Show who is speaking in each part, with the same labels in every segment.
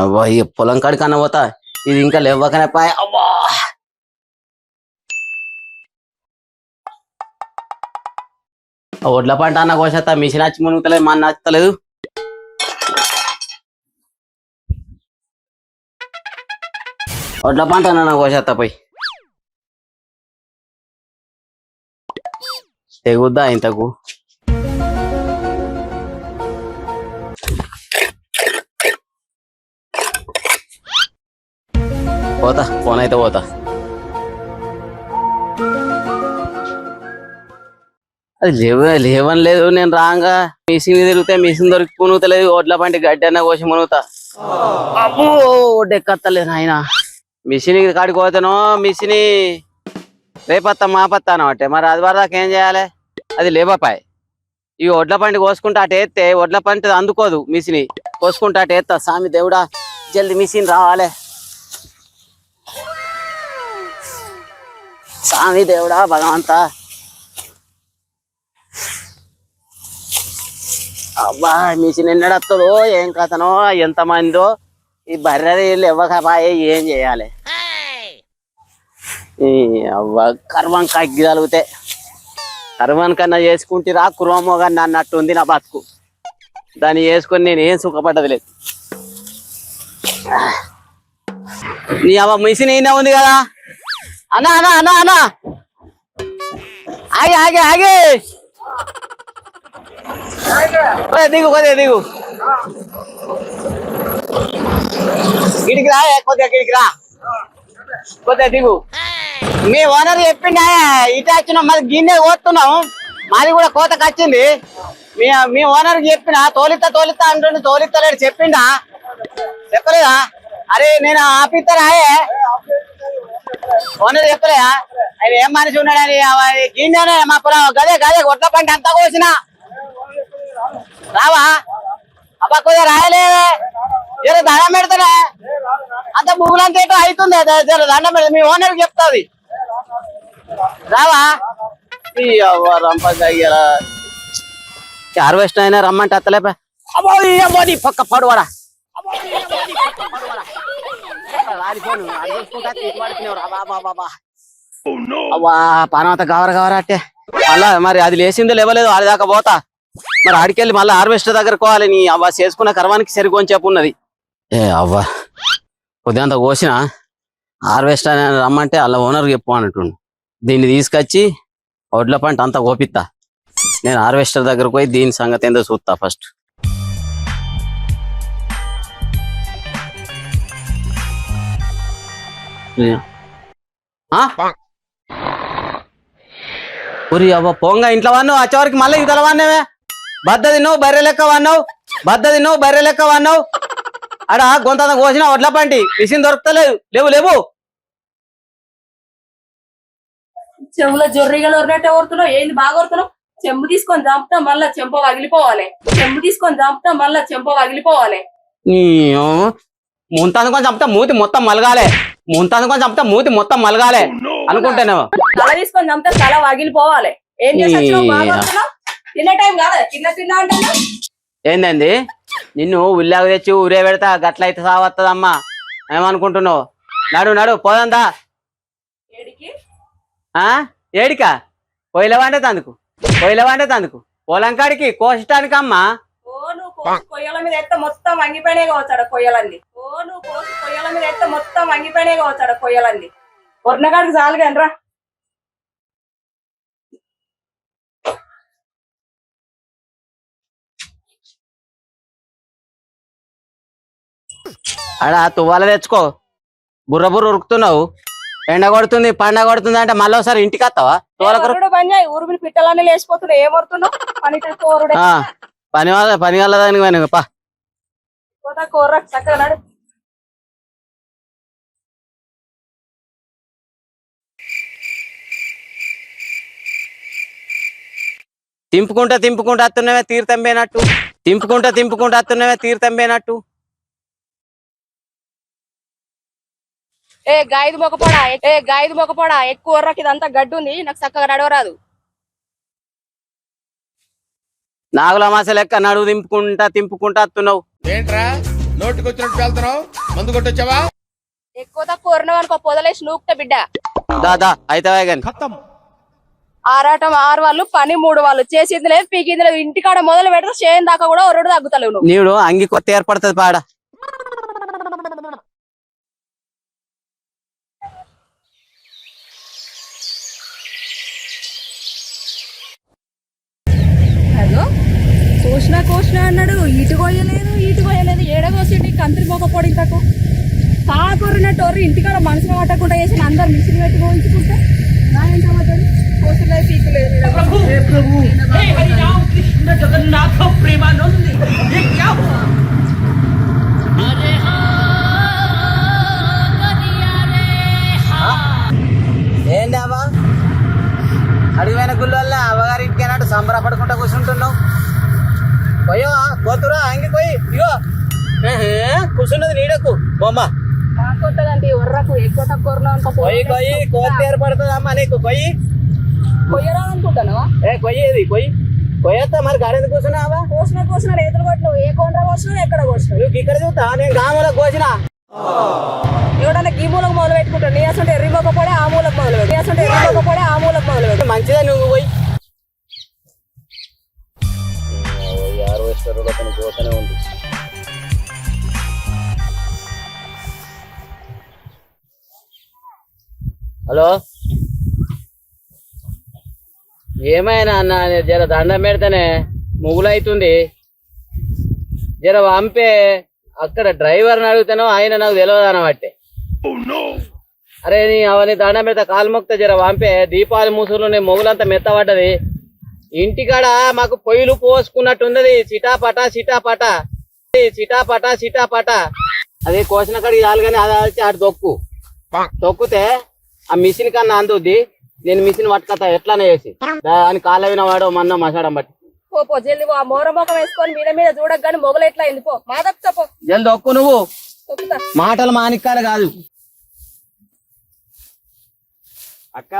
Speaker 1: ఈ అవ్వ ఈ పొలం కాడికి అన్న పోతా. ఇది ఇంకా లేవకనే పాయ. అవ్వా. ఒడ్ల పంట అన్న కోసేత మిషన్ వచ్చి మునుగుతలేదు మన నచ్చలేదు ఒడ్ల పంట అన్న కోసేత పోయి. తెగుద్దా ఇంతకు? ఫోన్ అయితే పోతా. అది లేవ లేవని లేదు నేను రాగా. మిషన్ తిరిగితే మిషన్ దొరికి మునుగుతలేదు ఒడ్ల పంటి గడ్డి అన్న కోసి మునుగుతా. అబ్బో ఒడ్డెక్కత్తలేదు నాయన. మిషన్ కాడికి పోతానో మిషన్ రేపత్తా మాపత్తా అనమాట మరి అది వరదాకా ఏం చేయాలి? అది లేవపాయ్. ఈ ఒడ్ల పంటి కోసుకుంటా అటు ఎత్తే ఒడ్ల పంట అందుకోదు మిషన్. కోసుకుంటా అటు ఎత్తా. సామి దేవుడా జల్ది మిషన్ రావాలి. స్వామి దేవుడా భగవంత. అబ్బా మిషన్ ఎన్నడత్తదో ఏం కథనో ఎంతమందో. ఈ బర్రె ఇవ్వకపాయే ఏం చేయాలి? ఈ అవ్వ కర్వం కగ్గిదలిగితే కర్వం కన్నా చేసుకుంటే కుర్మో కానీ అన్నట్టు ఉంది నా బతుకు. దాన్ని చేసుకొని నేను ఏం సుఖపడ్డది లేదు. నీ అవ్వ మిషన్ అయినా ఉంది కదా? అన్నా అన్నా అన్నా అన్నా. ఆగి ఆగి ఆగి. దిగు కొద్దిగా దిగు. గిడికి కొద్దిగా గిడికి కొద్దిగా దిగు. మీ ఓనర్ చెప్పిండా ఇటు వచ్చినాం మరి గిన్నె కోస్తున్నాం మాది కూడా కోతకు వచ్చింది మీ మీ ఓనర్ చెప్పిన తోలిస్తా తోలిత్తా అంటుండే తోలిత్తలేడు చెప్పిండా? చెప్పలేదా? అరే నేను ఆపిస్తారాయే ఓనర్ చెప్పలేదా అవి ఏం మనిషి ఉన్నాడని అవి మా పొలం గదే గదే గొడ్ల పంట అంతా కోసిన. రావా? అబ్బా కొద్దిగా రాయలేదే జర దండం పెడతానే అంత భూములంతా ఏంటో అవుతుంది జర- దండం పెడతా. మీ ఓనర్ చెప్తాది. రావా? ఈ హార్వెస్ట్ అయినా రమ్మంటే అత్తలేపా. అబ్బో అబ్బో నీ పక్క పడువాడా అబ్బో ఈ అబ్బో నీ పక్క పడువాడా. బాబా బాబా. అవ్వా పానవత గవర గవర అంటే. మళ్ళా మరి అది లేచిందో లేవలేదు ఆడి దాకా పోతా. మరి ఆడికెళ్ళి మళ్ళీ హార్వెస్టర్ దగ్గర పోవాలి నీ అవ్వ. చేసుకున్న కర్వానికి సరికొని చెప్పు ఉన్నది. ఏ అవ్వ. కొద్దిగంత కోసిన హార్వెస్టర్ రమ్మంటే అలా ఓనర్ చెప్పు అంటుండు దీన్ని తీసుకొచ్చి వడ్ల పంట అంతా కోపిత్తా. నేను హార్వెస్టర్ దగ్గరకు పోయి దీని సంగతి ఏందో చూస్తా ఫస్ట్. ఉరి అవ్వ పొంగ ఇంట్లో వన్నావు వచ్చేవరకు మళ్ళీ ఇతల వన్నావే బద్దది నువ్వు బర్రె లెక్క వన్నావు బద్దది నువ్వు బర్రె లెక్క వన్నావు అడా గొంత కోసిన వడ్ల పంటి మిషన్ దొరుకుతలేదు. లేవు లేవు.
Speaker 2: చెవులో జొర్రిగలు ఒరినట్టే ఓరుతున్నావు ఏంది బాగా ఓరుతున్నావు చెంబు తీసుకొని చంపుతా మళ్ళా చెంప పగిలిపోవాలి చెంబు తీసుకొని చంపుతా మళ్ళా చెంప పగిలిపోవాలి
Speaker 1: నీ ముంతాను కొంచెం చంపుతా మూతి మొత్తం మలగాలే. ముంతాను కొంచెం చంపుతా మూతి మొత్తం మలగాలే అనుకుంటానేమో.
Speaker 2: తల తీసుకొని చంపుతా తల పగిలిపోవాలి ఏం చేసి వచ్చినావు? బాగా ఓరుతున్నావు తినే టైం కాదా? తిన్న తిన్నా అంటున్నా
Speaker 1: ఏందండి? నిన్ను ఉల్లాగ తెచ్చి ఊరే పెడతా గట్లయితే సావత్తదమ్మా. ఏమనుకుంటున్నావు? నడు నడు పోదందా
Speaker 2: ఏడికి?
Speaker 1: ఆ? ఏడికా? పొయ్యిలవాంటే తందుకు పొయ్యిలవాంటే తందుకు పొలం కాడికి కోసటానికి అమ్మా
Speaker 2: ఓ నువ్వు కోసి కొయ్యల మీద ఎత్త మొత్తం వంగిపోయినే కావచ్చాడ కొయ్యలన్నీ. ఓ నువ్వు కోసి కొయ్యల మీద ఎత్త మొత్తం వంగిపోయినే కావచ్చాడ కొయ్యలన్నీ. కొరినగాడికి చాలు కానీ రా.
Speaker 1: అడ తువ్వాల తెచ్చుకో. బుర్ర బుర్ర ఉరుకుతున్నావు. ఎండ కొడుతుంది పండ కొడుతుంది అంటే మళ్ళీ ఒకసారి ఇంటికి వస్తావా? తువ్వాల కొరకు
Speaker 2: కొరుడు పని చేయి. ఊరు మీద పిట్టలన్నీ లేచిపోతున్నాయి. ఏం వరుతున్నావు పని
Speaker 1: పని వాళ్ళ పని వాళ్ళదానికి పోయినా పా. తింపుకుంటా తింపుకుంటా వస్తున్నావే తీర్థం పోయినట్టు. తింపుకుంటా తింపుకుంటా వస్తున్నావే తీర్థం పోయినట్టు.
Speaker 2: ఏ గాయదు మొకపోడా ఏ గాయదు మొకపోడా ఎక్కువ ఇదంతా గడ్డి ఉంది నాకు చక్కగా నడవరాదు.
Speaker 1: నాగుల మాస లెక్క నడువు తింపుకుంటా తింపుకుంటా వస్తున్నావు
Speaker 3: ఏంట్రా? నోటికొచ్చినట్టు వెళ్తున్నావు? మందు కొట్టొచ్చావా?
Speaker 2: ఎక్కువ తక్కువ అనుకో పొదలేసి నూకుతా బిడ్డ.
Speaker 1: దాదా అయితే
Speaker 2: ఆరాటం ఆరు వాళ్ళు పని మూడు వాళ్ళు. చేసింది లేదు పీకింది లేదు. ఇంటికాడ మొదలు పెడితే చేయని దాకా కూడా ఒరుడు తగ్గుతలేవు నువ్వు.
Speaker 1: నీడు అంగి కొత్త ఏర్పడుతుంది పాడ
Speaker 2: అదో కోసిన కోసిన అన్నాడు ఇటు కొయ్యలేదు ఇటు కొయ్యలేదు ఏడ కంత్రి మొక్క పొడి ఇంతకు కాకొరినట్టు ఇంటికాడ మనసులో పట్టకుండా చేసిన అందరు మిషన్ పెట్టి కోయించుకుంటే నా ఏంట పడ్డది కోసలేదు పీకులేదు
Speaker 1: ఏందావా కూర్చున్నది నీడకు. బొమ్మ.
Speaker 2: కాకొట్టదండి ఒర్రకు ఎక్కువ తక్కువ
Speaker 1: కొయ్యి కొయ్యి కోతి ఏర్పడుతుంది అమ్మ నీకు కొయ్యి
Speaker 2: కొయ్యరా అనుకుంటానవా
Speaker 1: ఏ కొయ్యేది కొయ్యి కొయ్యొస్తా మరి గాడెందుకు కూర్చున్నావా?
Speaker 2: కోసిన కోసిన రేతులు కొట్టినావు. ఏ కొండ కోసినావు ఎక్కడ కోసినావు?
Speaker 1: నువ్వు ఇక్కడ చూస్తా నేను గామలో కోసిన.
Speaker 2: ఎవడన్నా ఈ మూలకు మొదలు పెట్టుకుంటాడు? నీ అసలు ఎర్రి మొక్క పడే ఆ మూలకు మొదలు పెట్టు. నీ అసలు ఎర్రి మొక్క పడే ఆ మూలకు మొదలు పెట్టు.
Speaker 1: మంచిదే నువ్వు పోయి. పోతూనే ఉంది. హలో? ఏమైనా అన్న జర దండం పెడితేనే ముగులైతుంది. జర పంపే అక్కడ డ్రైవర్ని అడుగుతానో ఆయన నాకు తెలియదు అనబట్టే అరే నీ అవన్నీ దండం పెడతా కాలు మొక్త జర పంపే దీపావళి మూసులు నేను మొగులంతా మెత్తబడ్డది. ఇంటికాడ మాకు పొయ్యిలు పోసుకున్నట్టుందది. సిటాపట సిటాపట. సిటాపట సిటాపట. అది కోసిన కాడికి చాలు కానీ అది అటు దొక్కు. తొక్కితే ఆ మిషన్ కన్నా అందుద్ది. నేను మిషన్ పట్టుకతా ఎట్లానే చేసి. దాని కాళ్ళ విన వాడు మన్న మసాడం బట్టి.
Speaker 2: పో పో జల్ది పో. ఆ మోర మొక్క వేసుకొని మీద మీద చూడగానే మొగలు ఎట్లా అయింది పో. మా తప్పుతా పో
Speaker 1: జల్ది దొక్కు నువ్వు. మాటలు మానిక్కాలు కాదు.
Speaker 4: అక్క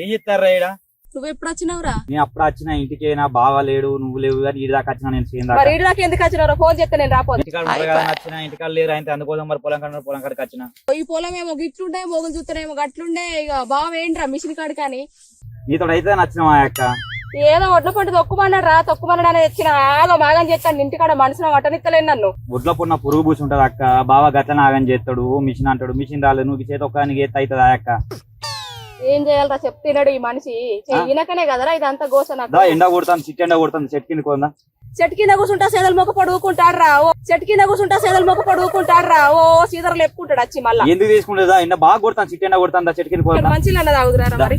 Speaker 4: ఏం చెప్తారా ఈడ?
Speaker 2: నువ్వు ఎప్పుడు వచ్చినావురా
Speaker 4: నేను అప్పుడు వచ్చిన ఇంటికి నా బావ లేడు నువ్వు లేవు కానీ ఈ దాకా వచ్చిన నేను చేయను
Speaker 2: మరి ఇటు దాకా ఎందుకు వచ్చినారో ఫోన్ చేస్తే నేను రాపోదు.
Speaker 4: ఇంటికాడ వచ్చిన ఇంటికాడ లేరు అయితే అందుకోసం మరి పొలం కాడ పొలం కాడికి వచ్చిన.
Speaker 2: ఈ పొలం ఏమో గిట్లుండే మొగులు చూస్తేనేమో గట్లుండే ఇక బావ ఏంట్రా మిషన్ కాడు కానీ
Speaker 4: నీతో అయితే నచ్చిన మా అక్క?
Speaker 2: ఏదో ఒడ్ల పంట తొక్కుమన్నాడు రా తొక్కుమన్నాడు అనేది తెచ్చిన ఆగో మాగం చేస్తాను ఇంటికాడ మనసున వటనిత్తలేను నన్ను.
Speaker 4: ఒడ్ల పున్న పురుగు పూసి ఉంటది అక్క. బావ గట్ల నాగని చేస్తాడు మిషన్ అంటాడు మిషన్ రాలేదు నువ్వు చేతి ఒక్క ఎత్త అవుతుంది అక్క?
Speaker 2: ఏం చేయాలరా చెప్తున్నాడు ఈ మనిషి? ఈయనకనే కదరా ఇదంతా గోస నాకు.
Speaker 4: ఎండ కొడతాను చిట్ ఎండ కొడతాను చెట్టు కింద కొందా
Speaker 2: చెట్టు కింద కూర్చుంటా సేదలు మొక్క పడుకుంటాడు రా ఓ. చెట్టు కింద కూర్చుంటా సేదలు మొక్క పడుకుంటాడు రా ఓ. సీదరు లేపుకుంటాడు వచ్చి మళ్ళా.
Speaker 4: ఎందుకు తీసుకుంటుందా ఎండ బాగా కొడతాను చిట్ ఎండ కొడతాను దా చెట్టు కింద పోదా?
Speaker 2: మంచి అన్నది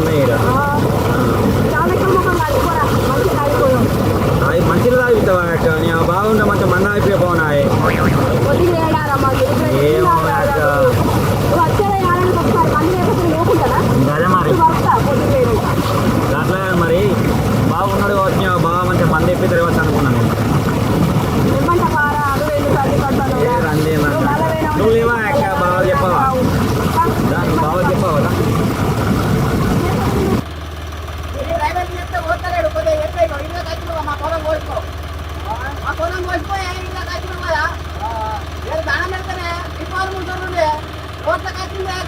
Speaker 2: ఆగుదురా మరి
Speaker 4: మంచిగా తాగుతావా అక్క నీ బాగుంటా మంచిగా మంద అయిపోయి పోనాయి ఏమో అక్క అదే మరి అట్లా మరి బాగున్నాడు వచ్చి బాగా మంచిగా మంది ఎప్పి తిరగచ్చు అనుకున్నాను ఏ రండి అన్న. నువ్వు లేవా అక్క బాగా చెప్పావా దా, నువ్వు బాగా చెప్పావా దా.
Speaker 1: మా పొలం కోసుకో మా పొలం కోసిపోయి ఇంకా కట్టినాం కదా నేను దానం పెడతానే దీపావళి ముందు కోట్ల కట్టిందే కాకలు మొత్తం ఇప్పుడు ఎప్పుడు అలా ఇల్లు కట్టిన పోయి కోసిపోయి దండం పెడతానే నాలుగు వస్తానే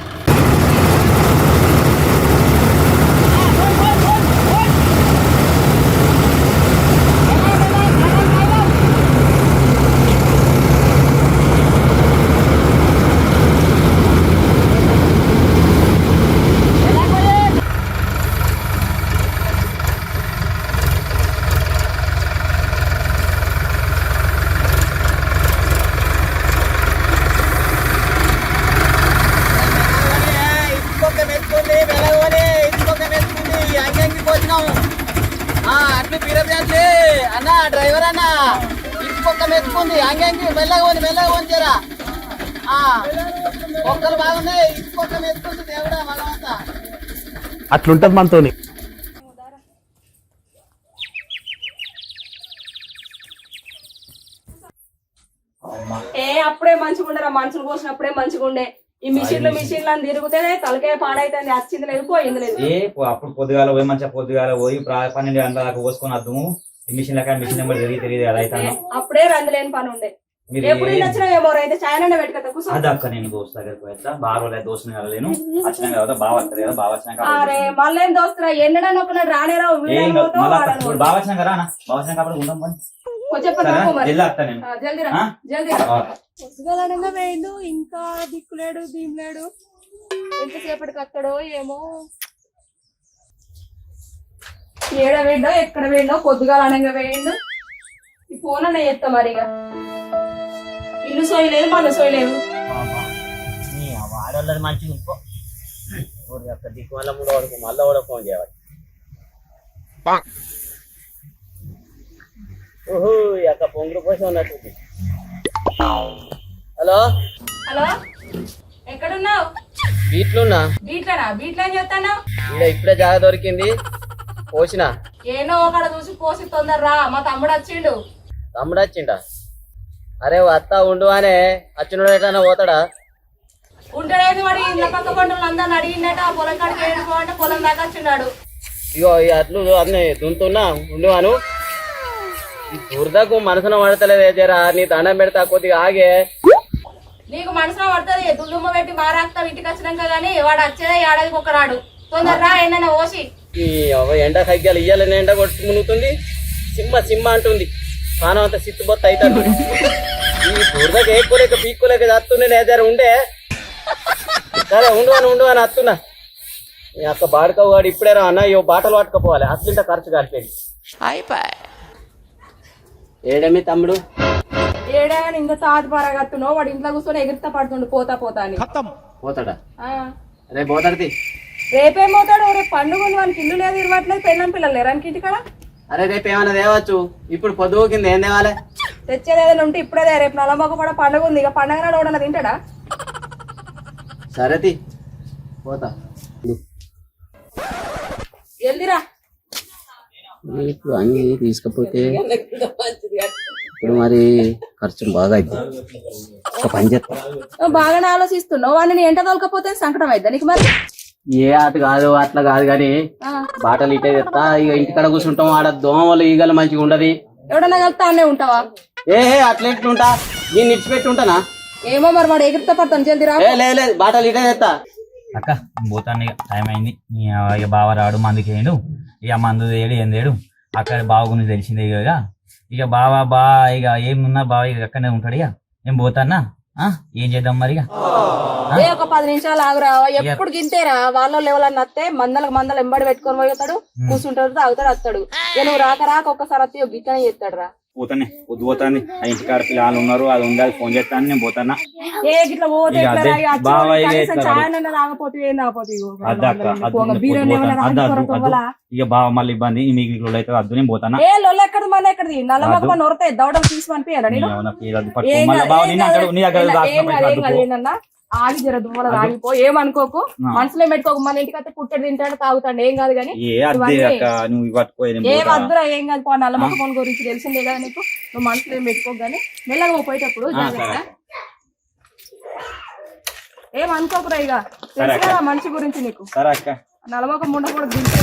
Speaker 1: మెచ్చుకుంది అంగంకి మెల్లగా పోని మెల్లగా ఆ, మొక్కలు బాగున్నాయి ఇంటి పక్కన ఎత్తుకుంది దేవుడా భగవంతా
Speaker 5: అట్లుంటది మనతోని.
Speaker 2: ఏ అప్పుడే మంచిగా ఉండరా మనుషులు పోసినప్పుడే మంచిగా ఉండే. ఈ మిషన్లు మిషన్లు. అని తిరిగితే తలకే పాడైతుంది వచ్చింది లేదు పోయింది లేదు.
Speaker 4: ఏ పో- అప్పుడు పొద్దుగాల పోయి మంచిగా పొద్దుగాల పోయి పన్నెండు గంటల దాకా పోసుకొని వద్దాము ఈ మిషన్ లెక్క మిషన్ నెంబర్ తెలియదు తెలియదు అలా అవుతాను
Speaker 2: అప్పుడే రందులేని పని ఉండే.
Speaker 4: మీరు
Speaker 2: ఎప్పుడు వచ్చినా ఏమో అయితే చాయన పెట్టుకతా కూర్చో.
Speaker 4: అది అక్క నేను దోస్తు దగ్గరికి పోయేస్తా. బాగా రోజులు దోస్తుని కలలేను వచ్చినాక కదా బాగా వస్తుంది కదా బాగా వచ్చినాక
Speaker 2: అరే మళ్ళీ ఏం దోస్తురా? ఎండడా నొక్కనాడు రానేరావు
Speaker 4: ఏం
Speaker 2: వీడేం
Speaker 4: కాదు,
Speaker 2: పోతావు,
Speaker 4: మళ్ళా
Speaker 2: వాడేం
Speaker 4: ఇప్పుడు
Speaker 2: పోతావు.
Speaker 4: బాగా వచ్చినాక రానా బాగా వచ్చినాక అప్పుడు ఉంటాం పని.
Speaker 2: కొంచెం పని
Speaker 4: సరేనా?
Speaker 2: తక్కువ మరి.
Speaker 4: జల్ది వస్తా నేను
Speaker 2: ఆ, జల్దీ రా
Speaker 4: ఆ?
Speaker 2: జల్దీ రా
Speaker 4: ఆ.
Speaker 2: పొద్దుగాలనగా వేయండు ఇంకా దిక్కులేడు దీనిలేడు ఎంతసేపటికి వస్తాడో ఏమో ఏడ వేయండో ఎక్కడ వేయండో పొద్దుగాల అనగా వేయండు. ఈ ఫోన్ అన్న చేస్తా మరి ఇక. ఇల్లు సోయలేదు మన సోయలేదు.
Speaker 1: ఆడవాళ్ళది మంచిగా ఇంకో దిక్కు వల్ల మళ్ళీ కూడా ఫోన్ చేయాలి ఓహో ఈ యొక్క పొంగులు పోసి ఉన్నట్టుంది హలో?
Speaker 2: హలో? ఎక్కడున్నావు?
Speaker 1: బీట్లున్నా?
Speaker 2: బీట్లనా? బీట్లో ఏం చేస్తాను
Speaker 1: ఇప్పుడే జాగ దొరికింది. పోసిన
Speaker 2: ఏనో ఒకడ చూసి పోసి తొందరరా మా తమ్ముడు వచ్చిండు.
Speaker 1: తమ్ముడు వచ్చిండా? అరే అత్త ఉండు అనే అచ్చినోడు ఎట్లా పోతాడా?
Speaker 2: ఉంటాడేది వాడి ఇళ్ళ పక్క పండుగలు అందరిని అడిగిండట ఆ పొలం కాడికి అంటే పొలం దాకా వచ్చిండాడు.
Speaker 1: ఇగో ఈ అట్లు అన్నీ దుంతున్నా ఉండు అను. ఈ దురదకు మనసున పడతలేదే జరా నీ దండం పెడతా కొద్దిగా ఆగే.
Speaker 2: నీకు మనసులో పడుతుంది దుమ్మ పెట్టి మారాక్తావు ఇంటికి వచ్చినాక గానీ వాడు వచ్చేదే ఏడాదికి ఒక రాడు తొందరరా ఏంటన్నా ఓసి
Speaker 1: ఈ ఎండ కగ్గాలు ఇయ్యాలని ఎండ కొట్టి మునుగుతుంది. సిమ్మ సిమ్మ అంటుంది. పానం అంత సిత్తుబొత్త అవుతాడు ఈ దురదకు ఏక్కోలేక పీక్కోలేక చత్తుండే నే జర ఉండే? సరే ఉండు అని ఉండు అని అత్తున్నా. నీ అక్క బాడుకవు వాడు ఇప్పుడే రా అన్న ఇవో బాటలు పట్టుకపోవాలి. అట్లింట ఖర్చు కలిపేది ఏడమి తమ్ముడు?
Speaker 2: ఏడా అని ఇంకా తాటి పారగత్తున్నావు వాడు ఇంట్లో కూర్చొని ఎగిరితా పడుతుండు పోతా పోతా అని.
Speaker 1: పోతాడా. రేపు పోతాడు
Speaker 2: రేపేం పోతాడు? రేపు పండుగ ఉంది వానికి ఇల్లు లేదు ఇరవట్లేదు పెళ్ళం పిల్లలు లేరానికి ఇంటికాడ?
Speaker 1: అరే రేపు ఏమైనా తేవచ్చు? ఇప్పుడు పొద్దుగు కింద ఏం తేవాలి?
Speaker 2: తెచ్చేది ఏదైనా ఉంటే ఇప్పుడే రేపు నలమొక కూడా పండుగ ఉంది ఇక పండుగ నాడు కూడా తింటాడా?
Speaker 1: సరే తి. పోతా.
Speaker 2: ఎల్దిరా
Speaker 1: ఇప్పుడు అన్ని తీసుకపోతే ఇప్పుడు మరి ఖర్చు బాగా ఒక పని చేస్తా.
Speaker 2: బాగానే ఆలోచిస్తున్నావు వాడిని ఎంట తోలకపోతే సంకటం అయిద్దా నీకు మరి?
Speaker 1: ఏ ఆట కాదు అట్లా కాదు కానీ. బాటలు ఇటే తెస్తా ఇక ఇంటికాడ కూర్చుంటాం ఆడ దోమలు ఈగలు మంచిగా ఉండదు.
Speaker 2: ఎవడన్నా కలితే అన్నే ఉంటావా?
Speaker 1: ఏ అట్లా ఎట్లుంటా నేను ఇడిచిపెట్టి ఉంటానా?
Speaker 2: ఏమో మరి వాడు ఎగిరితే పడతాను జల్దిరా
Speaker 1: ఏ లే లేదు బాటలు ఇటే తెస్తా
Speaker 4: అక్క పోతాను ఇక టైం అయింది. ఈ ఇక బావ రాడు మందుకి వేయడు ఇక మందు తేడు ఏం తేడు? అక్కడ బావ గురించి తెలిసిందే ఇక. ఇక బావ బా ఇక ఏమున్నా బావ ఇక అక్కడనే ఉంటాడు ఇక. నేను పోతానా? ఏం చేద్దాం మరి
Speaker 2: ఏ ఒక పది నిమిషాలు ఆగురా. ఎప్పుడు గింతేరా? వాళ్ళ ఎవరన్నా వస్తే మందలకు మందలు ఎంబడి పెట్టుకొని పోతాడు కూర్చుంటాడు తాగుతాడు వస్తాడు. ఇక నువ్వు రాక రాక ఒక్కసారి వస్తే గిట్టనే చేస్తాడు రా
Speaker 4: పోతానే పొద్దు పోతాను ఆ ఇంటికాడ పిల్లలు ఉన్నారు అది ఉండాలి ఫోన్ చేస్తాను నేను పోతానా ఇక బావ మళ్ళీ ఇబ్బంది మీకు ఇట్లా అయితే అద్దు నేను పోతానా
Speaker 2: ఎక్కడ మన ఎక్కడిది మన నొరతాయి దవడం తీసి ఆగి జర దుమ్మలు ఆగిపో ఏమనుకోకు. మనసులో పెట్టుకోకు మన ఇంటికి అయితే పుట్టడు తింటాడు తాగుతాడు ఏం కాదు కానీ
Speaker 4: ఏ.
Speaker 2: వద్దురా ఏం కాదు పో నల్లమొక్క ఫోన్ గురించి తెలిసిందే కదా నీకు? నువ్వు మనసులో ఏం పెట్టుకోకు కానీ మెల్లగా పోయేటప్పుడు జాగ్రత్త.
Speaker 4: సరే.
Speaker 2: ఏం అనుకోకురా ఇక తెలుసు కదా మనిషి గురించి నీకు? నలమొక ముండ కూడా దించే